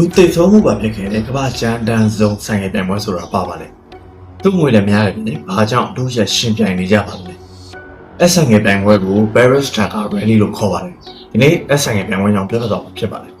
လူသိဆုံးမှုပါဖြစ်ခဲ့တဲ့ကမ္ဘာကျန်းတန်းဆုံးဆိုင်ငယ်ပြိုင်ပွဲဆိုတာပါပါလေသူ့ငွေလည်းများတယ်ပြင်။ဘာကြောင့်တို့ရရှင်ပြိုင်နေကြပါလဲ။အဆိုင်ငယ်ပြိုင်ပွဲကို Paris Dakar Rally လို့ခေါ်ပါတယ်။ဒီနေ့အဆိုင်ငယ်ပြိုင်ပွဲကြောင့်ပြောပြတော့မှာဖြစ်ပါတယ်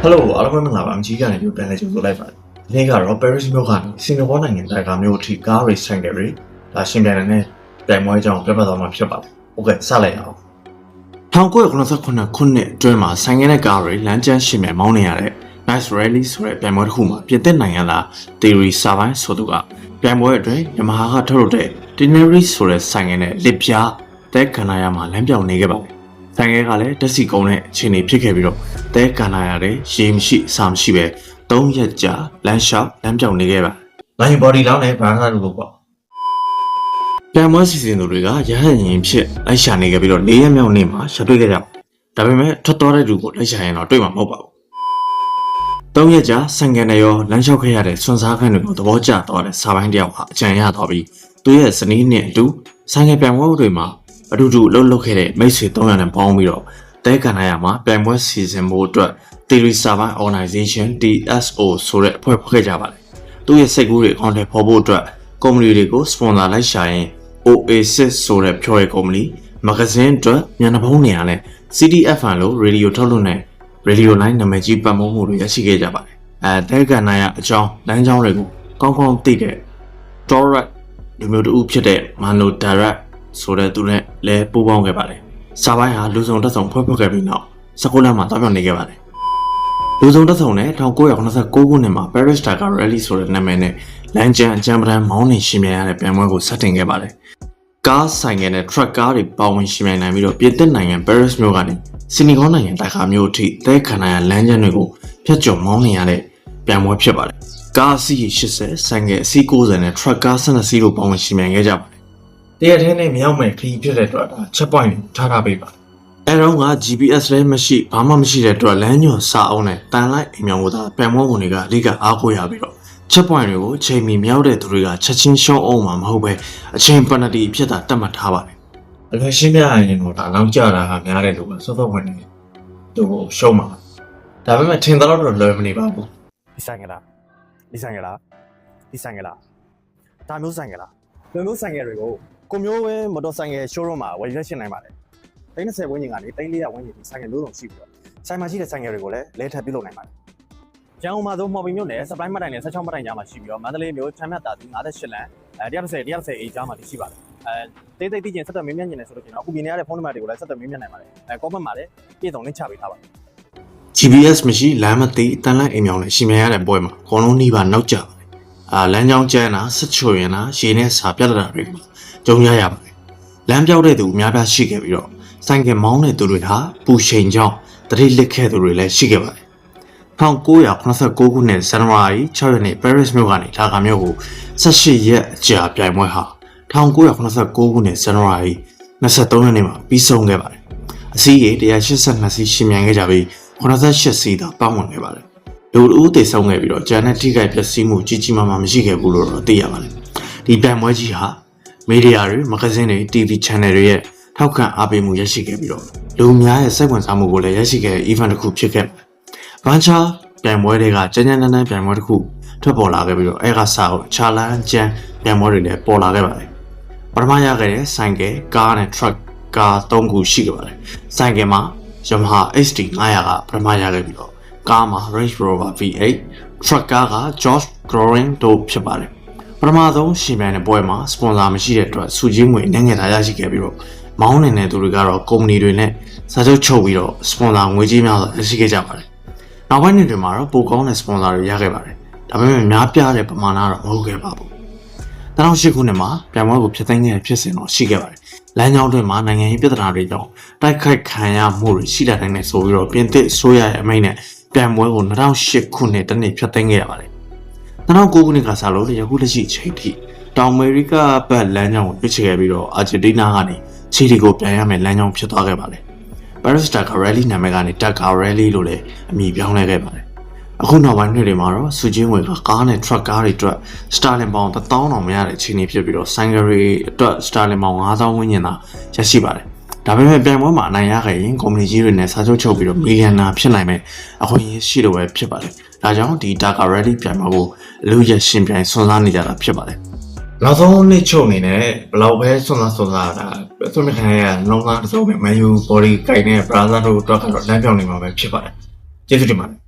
။ Hello အားလုံးပဲမင်္ဂလာပါအကြီးကနေပြောပြန်လဲကြိုဆိုလိုက်ပါတယ်။ဒီနေ့ကတော့ Paris မြို့ကနေစင်ကာပူနိုင်ငံတိုက်ကမြို့အထိကားရေးဆိုင်ငယ်တွေဒါရှင်ပြိုင်နေတဲ့ပြိုင်ပွဲကြောင့်ပြောပြတော့မှာဖြစ်ပါတယ်။ Okay စလိုက်အောင်။1989ခုနှစ်အတွင်းမှာဆိုင်ငယ်တဲ့ကားတွေလမ်းကျန်းရှင်မြန်မောင်းနေရတဲ့ Nice Rally ဆိုတဲ့ပြိုင်ပွဲတစ်ခုမှာပြင်သစ်နိုင်ငံသား Thierry Sabin ဆိုသူကပြိုင်ပွဲအတွင်းယမဟာကထုတ်လုပ်တဲ့ Teneri ဆိုတဲ့ဆိုင်ငယ်နဲ့လစ်ပြားတဲခန္ဓာရမှာလမ်းပြောင်နေခဲ့ပါတယ်။ဆိုင်ငယ်ကလည်းတက်စီကုန်းတဲ့အခြေအနေဖြစ်ခဲ့ပြီးတော့တဲခန္ဓာရတဲ့ရေမရှိအစာမရှိပဲ၃ရက်ကြာလမ်းလျှောက်လမ်းပြောင်နေခဲ့ပါ။ Line body လောင်းနဲ့ဘာသာလို့ပေါ့။ ပြိုင်ပွဲစီစဉ်သူတွေကရဟတ်ရင်ဖြစ်လိုက်ရှာနေခဲ့ပြီးတော့၄ရက်မြောက်နေ့မှာရှာတွေ့ခဲ့ကြပါတယ်။ဒါပေမဲ့ထွက်သွားတဲ့လူကိုလိုက်ရှာရင်တော့တွေ့မှာမဟုတ်ပါဘူး။သုံးရက်ကြာဆန်ကန်နဲ့ရောလမ်းလျှောက်ခဲ့ရတဲ့ဆွန်စားခန်းတွေကိုသဘောကျသွားတဲ့စာပိုင်းတယောက်ဟာအကြံရသွားပြီးသူရဲ့ဇနီးနဲ့အတူဆိုင်ငယ်ပြိုင်ပွဲတွေမှာအတူတူလှုပ်လှုပ်ခဲ့တဲ့မိတ်ဆွေ300နဲ့ပေါင်းပြီးတော့တဲကန်နာရမှာပြိုင်ပွဲစီစဉ်ဖို့အတွက် Theory Server Organization TSO ဆိုတဲ့အဖွဲ့ဖွဲ့ခဲ့ကြပါတယ်။သူ့ရဲ့စိတ်ကူးတွေအကောင့်ထဲပေါ်ဖို့အတွက်ကုမ္ပဏီတွေကိုစပွန်ဆာလိုက်ရှာရင် Oasis ဆိုတဲ့ဖြော်ရဲကုမ္ပဏီမဂဇင်းအတွက်ညနေဖုံးနေရတဲ့ CDFN လို့ရေဒီယိုထုတ်လွှင့်တဲ့ Radio Line နာမည်ကြီးပတ်မိုးမှုတွေရရှိခဲ့ကြပါတယ်။အဲတဲကန်နာရအကြောင်းလမ်းကြောင်းတွေကိုကောင်းကောင်းသိတဲ့ Torat လူမျိုးတူဖြစ်တဲ့ Mano Direct ဆိုတဲ့သူနဲ့လည်းပူးပေါင်းခဲ့ပါတယ်။စာပိုင်းဟာလူစုံတက်ဆောင်ဖွဲ့ဖွဲ့ခဲ့ပြီးနောက်19လမ်းမှာတောက်ပြောင်နေခဲ့ပါတယ်။လူစုံတက်ဆောင်နဲ့1989ခုနှစ်မှာ Paris Dakar Rally ဆိုတဲ့နာမည်နဲ့ လမ်းကျန်းအကြမ်းပတမ်းမောင်းနှင်ရှင်မြန်ရတဲ့ပြိုင်ပွဲကိုစတင်ခဲ့ပါတယ်။ကားဆိုင်ငယ်နဲ့ truck ကားတွေပါဝင်ရှင်မြန်နိုင်ပြီးတော့ပြင်သစ်နိုင်ငံ Paris မြို့ကနေစီနီဂေါနိုင်ငံတိုက်ခါမြို့အထိတဲခန္ဓာရလမ်းကျန်းတွေကိုဖျက်ကျော်မောင်းနှင်ရတဲ့ပြိုင်ပွဲဖြစ်ပါတယ်။ကားအစီး80ဆိုင်ငယ်အစီး90နဲ့ truck ကား12စီးတို့ပါဝင်ရှင်မြန်ခဲ့ကြပါတယ်။တရက်ထဲနဲ့မြောက်မယ်ခရီးဖြစ်တဲ့အတွက်ဒါ check point ကိုထားထားပေးပါအဲတော့က GPS လည်းမရှိဘာမှမရှိတဲ့အတွက်လမ်းညွန်စာအုပ်နဲ့တန်လိုက်အိမ်မြောင်ကိုသာပြိုင်ပွဲဝင်တွေကအဓိကအားကိုးရပြီးတော့ check point တွေကိုအချိန်မီမြောက်တဲ့သူတွေကချက်ချင်းရှုံးအောင်မှာမဟုတ်ပဲအချိန် penalty အဖြစ်သာတတ်မှတ်ထားပါတယ်အလွန်ရှင်းပြရရင်တော့ဒါနောက်ကျတာဟာများတယ်လို့ပဲစောစောဝင်နေသူကိုရှုံးမှာဒါပေမဲ့ထင်သလောက်တော့လွယ်မနေပါဘူးဒီဆိုင်ကလားဒီဆိုင်ကလားဒီဆိုင်ကလားဒါမျိုးဆိုင်ကလားဒီမျိုးဆိုင်ကတွေကိုကိုမျိုးဝဲမော်တော်ဆိုင်က showroom မှာဝယ်ရရှိနိုင်ပါတယ်တိန်း30ဝန်းကျင်ကနေတိန်း400ဝန်းကျင်ဒီဆိုင်ကမျိုးစုံရှိပြီးတော့ဆိုင်မှာရှိတဲ့ဆိုင်ကတွေကိုလည်းလဲထပ်ပြုတ်လုပ်နိုင်ပါတယ် ကျန်အောင်မှာဆိုမော်ဘီမြို့နယ်စပလိုင်းမတိုင်နဲ့16မတိုင်ကြားမှာရှိပြီးတော့မန္တလေးမြို့ချမ်းမြတ်တာသူ58လမ်းအဲ130 130အေကြားမှာရှိပါတယ်အဲတိတ်တိတ်တိကျဆက်သွယ်မင်းမြတ်နေတယ်ဆိုလို့ရှိရင်တော့အခုပြနေရတဲ့ဖုန်းနံပါတ်တွေကိုလည်းဆက်သွယ်မင်းမြတ်နိုင်ပါတယ်အဲ comment မှာလည်းပြည့်စုံလင်းချပေးထားပါတယ် GPS မရှိလမ်းမသိတန်လိုက်အိမ်မြောင်နဲ့ရှင်မြန်ရတဲ့ပွဲမှာအကုန်လုံးနှီးပါနောက်ကျပါတယ်အာလမ်းကြောင်းကျန်းတာဆက်ချွရင်တာရေနဲ့စာပြတ်တာတွေမှာကြုံရရပါတယ်လမ်းပြောက်တဲ့သူအများပြားရှိခဲ့ပြီးတော့ဆိုင်ကယ်မောင်းတဲ့သူတွေဟာပူချိန်ကြောင်းတတိလစ်ခဲ့သူတွေလည်းရှိခဲ့ပါတယ် 1989ခုနှစ်ဇန်နဝါရီ6ရက်နေ့ Paris မြို့ကနေဒါကာမြို့ကို18ရက်အကြာပြိုင်ပွဲဟာ1989ခုနှစ်ဇန်နဝါရီ23ရက်နေ့မှာပြီးဆုံးခဲ့ပါတယ်အစီးရေ182စီးရှင်မြန်ခဲ့ကြပြီး88စီးသာပေါင်းဝင်ခဲ့ပါတယ်လူအူးတည်ဆုံးခဲ့ပြီးတော့ဂျန်နဲ့ထိခိုက်ပျက်စီးမှုကြီးကြီးမားမားမရှိခဲ့ဘူးလို့တော့သိရပါတယ်ဒီပြိုင်ပွဲကြီးဟာမီဒီယာတွေမဂဇင်းတွေ TV channel တွေရဲ့ထောက်ခံအားပေးမှုရရှိခဲ့ပြီးတော့လူအများရဲ့စိတ်ဝင်စားမှုကိုလည်းရရှိခဲ့တဲ့ event တစ်ခုဖြစ်ခဲ့ပါတယ်။ ဘန်ချာပြိုင်ပွဲတွေကကြမ်းကြမ်းတမ်းတမ်းပြိုင်ပွဲတစ်ခုထွက်ပေါ်လာခဲ့ပြီးတော့အဲကစားကိုချာလန်ကျန်းပြိုင်ပွဲတွေလည်းပေါ်လာခဲ့ပါတယ်။ပထမရခဲ့တဲ့ဆိုင်ကယ်ကားနဲ့ truck ကား၃ခုရှိခဲ့ပါတယ်။ဆိုင်ကယ်မှာ Yamaha HD 900ကပထမရခဲ့ပြီးတော့ကားမှာ Range Rover V8 truck ကားက George Growing တို့ဖြစ်ပါတယ်။ပထမဆုံးရှင်ပြိုင်တဲ့ပွဲမှာစပွန်ဆာမရှိတဲ့အတွက်စုချင်းငွေအနေငယ်သာရရှိခဲ့ပြီးတော့မောင်းနေတဲ့သူတွေကတော့ကုမ္ပဏီတွေနဲ့စာချုပ်ချုပ်ပြီးတော့စပွန်ဆာငွေကြီးများစွာရရှိခဲ့ကြပါတယ်။ နောက်ပိုင်းနှစ်တွေမှာတော့ပိုကောင်းတဲ့စပွန်ဆာတွေရခဲ့ပါတယ်။ဒါပေမဲ့များပြားတဲ့ပမာဏတော့မဟုတ်ခဲ့ပါဘူး။2008ခုနှစ်မှာပြိုင်ပွဲကိုဖျက်သိမ်းခဲ့တဲ့ဖြစ်စဉ်တော့ရှိခဲ့ပါတယ်။လမ်းကြောင်းတွင်မှာနိုင်ငံရေးပြဿနာတွေကြောင့်တိုက်ခိုက်ခံရမှုတွေရှိလာနိုင်တယ်ဆိုပြီးတော့ပြင်သစ်ဆိုရရဲ့အမိန့်နဲ့ပြိုင်ပွဲကို2008ခုနှစ်တနေ့ဖျက်သိမ်းခဲ့ရပါတယ်။2009ခုနှစ်ကစလို့ယခုလက်ရှိအချိန်ထိတောင်အမေရိကဘက်လမ်းကြောင်းကိုပြစ်ချခဲ့ပြီးတော့အာဂျင်တီးနားကနေချီလီကိုပြန်ရမယ်လမ်းကြောင်းဖြစ်သွားခဲ့ပါတယ်။ Paris Dakar Rally နာမည်ကနေ Dakar Rally လို့လည်းအမည်ပြောင်းလဲခဲ့ပါတယ်။အခုနောက်ပိုင်းနှစ်တွေမှာတော့စုချင်းဝယ်ကကားနဲ့ truck ကားတွေအတွက် Starling ပေါင်1000တောင်မရတဲ့အခြေအနေဖြစ်ပြီးတော့ Sangari အတွက် Starling ပေါင်9000ဝန်းကျင်သာရရှိပါတယ်ဒါပေမဲ့ပြိုင်ပွဲမှာအနိုင်ရခဲ့ရင်ကုမ္ပဏီကြီးတွေနဲ့စာချုပ်ချုပ်ပြီးတော့မီလီယံနာဖြစ်နိုင်မဲ့အခွင့်အရေးရှိလို့ပဲဖြစ်ပါတယ်ဒါကြောင့်ဒီ Taka Ready ပြိုင်ပွဲကိုအလူရက်ရှင်ပြိုင်ဆွမ်းစားနေကြတာဖြစ်ပါတယ် နောက်ဆုံးနေ့ချုပ်အနေနဲ့ဘယ်လောက်ပဲဆွမ်းစားဆွမ်းစားတာသွင်းခံရလုံးသားတစ်စုံနဲ့ Man U body ကိုင်တဲ့ brother တို့တော့ကတော့လမ်းပြောင်းနေမှာပဲဖြစ်ပါတယ်ကျေးဇူးတင်ပါတယ်